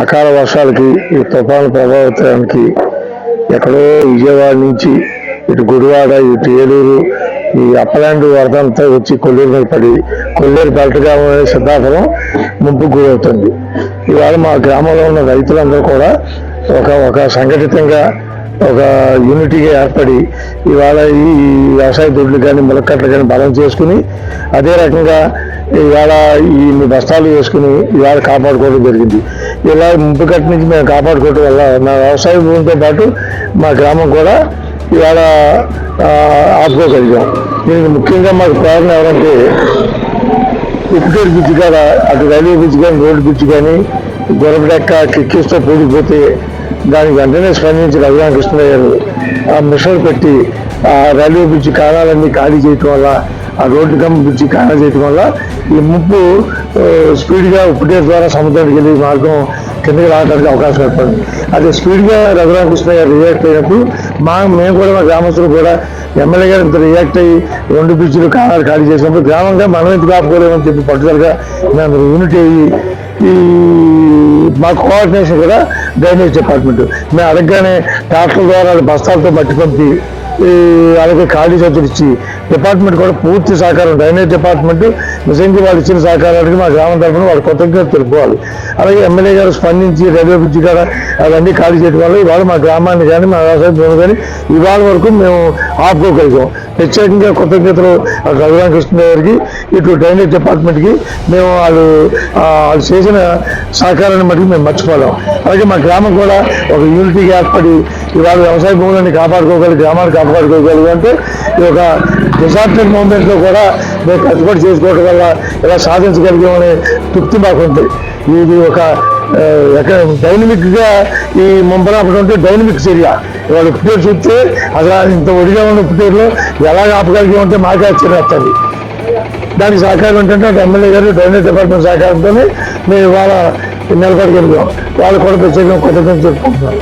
అకాల వర్షాలకి ఈ తుఫాను ప్రభావితానికి ఎక్కడో విజయవాడ నుంచి ఇటు గుడివాడ ఇటు ఏలూరు ఈ అప్పలాండ్ వరదంతా వచ్చి కొల్లూరు మీద పడి కొల్లూరు బెల్ట్గా సిద్ధాపురం ముంపుకు గురవుతుంది. ఇవాళ మా గ్రామంలో ఉన్న రైతులందరూ కూడా ఒక ఒక సంఘటితంగా ఒక యూనిటీగా ఏర్పడి ఇవాళ ఈ వ్యవసాయ దొడ్లు కానీ ములక్కట్లు కానీ బలం చేసుకుని అదే రకంగా ఇవాళ ఈ బస్తాలు వేసుకుని ఇవాళ కాపాడుకోవడం జరిగింది. ఇలా ముంపు నుంచి మేము కాపాడుకోవడం వల్ల మా వ్యవసాయ భూమితో పాటు మా గ్రామం కూడా ఇవాళ ఆపుకోగలిగాం. దీనికి ముఖ్యంగా మాకు ప్రేరణ ఎవరంటే ఉప్పుటూరు బ్రిడ్జ్ కాడ అటు రైల్వే బ్రిడ్జ్ కానీ రోడ్డు బ్రిడ్జ్ కానీ గొరబడెక్క కిక్కిస్తో పూడిపోతే దానికి వెంటనే స్పందించి రఘురామకృష్ణ గారు ఆ మిషన్ పెట్టి ఆ రైల్వే బ్రిడ్జ్ కాలాలన్నీ ఖాళీ చేయటం వల్ల ఆ రోడ్డు కమ్ బ్రిడ్జి ఖాళీ చేయటం వల్ల ఈ ముప్పు స్పీడ్గా ఉప్పుటేరు ద్వారా సముద్రానికి వెళ్ళే మార్గం కిందకి రావడానికి అవకాశం ఏర్పడింది. అదే స్పీడ్గా రఘురామకృష్ణ గారు రియాక్ట్ అయినప్పుడు మా మేము కూడా మా గ్రామస్తులు కూడా ఎమ్మెల్యే గారు ఇంత రియాక్ట్ అయ్యి రెండు బ్రిడ్జ్లు కాలాలు ఖాళీ చేసినప్పుడు గ్రామంగా మనం ఎందుకు ఆపుకోలేమని చెప్పి పట్టుదలగా మేము యూనిట్ అయ్యి ఈ మా కోఆర్డినేషన్ కూడా డ్రైనేజ్ డిపార్ట్మెంట్ మేము అడగగానే ట్రాక్టర్ ద్వారా బస్తాలతో మట్టి పంపి అలాగే ఖాళీ చేతులు ఇచ్చి డిపార్ట్మెంట్ కూడా పూర్తి సహకారం డ్రైనేజ్ డిపార్ట్మెంట్ నిజంగా వాళ్ళు ఇచ్చిన సహకారానికి మా గ్రామం తరఫున వాళ్ళు కృతజ్ఞత తెలుపుకోవాలి. అలాగే ఎమ్మెల్యే గారు స్పందించి రైల్వే బ్రిడ్జ్ కాడ అవన్నీ ఖాళీ చేయడం వల్ల ఇవాళ మా గ్రామాన్ని కానీ మా వ్యవసాయ భూమి కానీ ఇవాళ వరకు మేము ఆపుకోగలిగాం. ప్రత్యేకంగా కృతజ్ఞతలు అటు రఘురామకృష్ణ గారికి ఇటు డ్రైనేజ్ డిపార్ట్మెంట్కి మేము వాళ్ళు వాళ్ళు చేసిన సహకారాన్ని మటుకు మేము మర్చిపోలేం. అలాగే మా గ్రామం కూడా ఒక యూనిటీగా ఏర్పడి ఇవాళ వ్యవసాయ భూములని కాపాడుకోగలరు గ్రామాన్ని కాపాడుకోగలరు అంటే ఇది ఒక డిజాస్టర్ మూమెంట్లో కూడా మేము కట్టుబడి చేసుకోవడం వల్ల ఇలా సాధించగలిగామనే తృప్తి మాకు ఉంది ఇది ఒక డైనమిక్గా ఎక్కడ డైనమిక్ ఈ ముంబరాపడం అంటే డైనమిక్ చర్య ఇవాళ ఉప్పుటేరు చూస్తే అసలు ఇంత ఒడిగా ఉన్న ఉప్పుటేరులో ఎలా ఆపగలిగామంటే మాకే ఆశ్చర్యస్తుంది దానికి సహకారం ఏంటంటే అటు ఎమ్మెల్యే గారు డ్రైనేజ్ డిపార్ట్మెంట్ సహకారంతో మేము ఇవాళ నిలబడగలిగాం. వాళ్ళు కూడా ప్రత్యేకంగా కృతజ్ఞత చెప్పుకుంటున్నాం